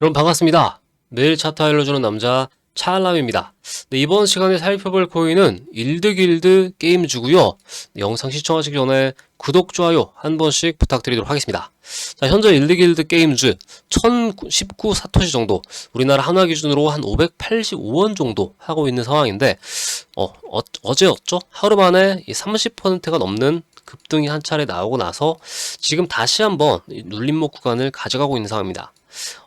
여러분 반갑습니다. 매일 차트 알려주는 남자 차알람입니다. 네, 이번 시간에 살펴볼 코인은 일드길드 게임주고요. 네, 영상 시청하시기 전에 구독, 좋아요 한 번씩 부탁드리도록 하겠습니다. 자, 현재 일드길드 게임주 1019 사토시 정도, 우리나라 한화 기준으로 한 585원 정도 하고 있는 상황인데 어, 어, 제였죠 하루 만에 이 30%가 넘는 급등이 한 차례 나오고 나서 지금 다시 한번 이 눌림목 구간을 가져가고 있는 상황입니다.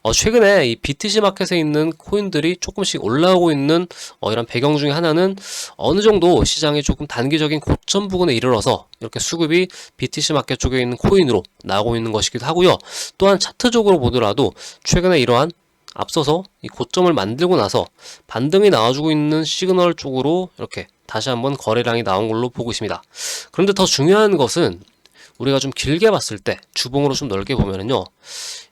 어, 최근에 이 BTC 마켓에 있는 코인들이 조금씩 올라오고 있는 어, 이런 배경 중에 하나는 어느 정도 시장이 조금 단기적인 고점 부근에 이르러서 이렇게 수급이 BTC 마켓 쪽에 있는 코인으로 나오고 있는 것이기도 하고요. 또한 차트적으로 보더라도 최근에 이러한 앞서서 이 고점을 만들고 나서 반등이 나와주고 있는 시그널 쪽으로 이렇게 다시 한번 거래량이 나온 걸로 보고 있습니다. 그런데 더 중요한 것은 우리가 좀 길게 봤을 때 주봉으로 좀 넓게 보면은요.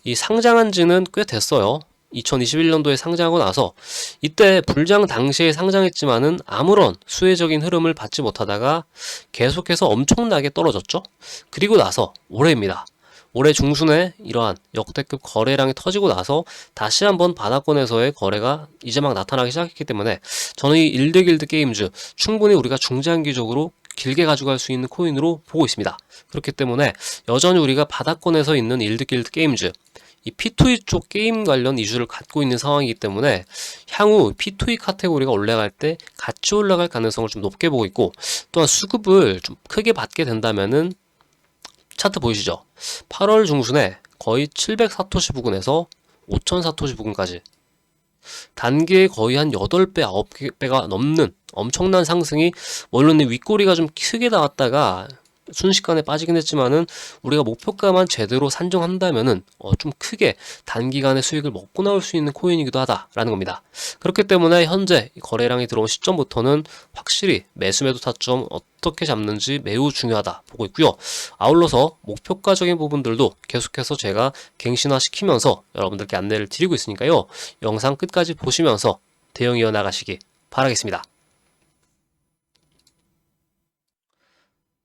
이 상장한 지는 꽤 됐어요. 2021년도에 상장하고 나서 이때 불장 당시에 상장했지만은 아무런 수혜적인 흐름을 받지 못하다가 계속해서 엄청나게 떨어졌죠. 그리고 나서 올해입니다. 올해 중순에 이러한 역대급 거래량이 터지고 나서 다시 한번 바닥권에서의 거래가 이제 막 나타나기 시작했기 때문에 저는 이 일드길드 게임즈 충분히 우리가 중장기적으로 길게 가져갈 수 있는 코인으로 보고 있습니다. 그렇기 때문에 여전히 우리가 바닥권에서 있는 일드길드 게임즈 이 P2E 쪽 게임 관련 이슈를 갖고 있는 상황이기 때문에 향후 P2E 카테고리가 올라갈 때 같이 올라갈 가능성을 좀 높게 보고 있고 또한 수급을 좀 크게 받게 된다면은 차트 보이시죠? 8월 중순에 거의 700 사토시 부근에서 5000 사토시 부근까지 단계에 거의 한 8배, 9배가 넘는 엄청난 상승이 물론 윗꼬리가 좀 크게 나왔다가 순식간에 빠지긴 했지만은 우리가 목표가만 제대로 산정한다면은 어, 좀 크게 단기간에 수익을 먹고 나올 수 있는 코인이기도 하다라는 겁니다. 그렇기 때문에 현재 거래량이 들어온 시점부터는 확실히 매수 매도 타점 어떻게 잡는지 매우 중요하다 보고 있고요. 아울러서 목표가적인 부분들도 계속해서 제가 갱신화 시키면서 여러분들께 안내를 드리고 있으니까요. 영상 끝까지 보시면서 대응 이어 나가시기 바라겠습니다.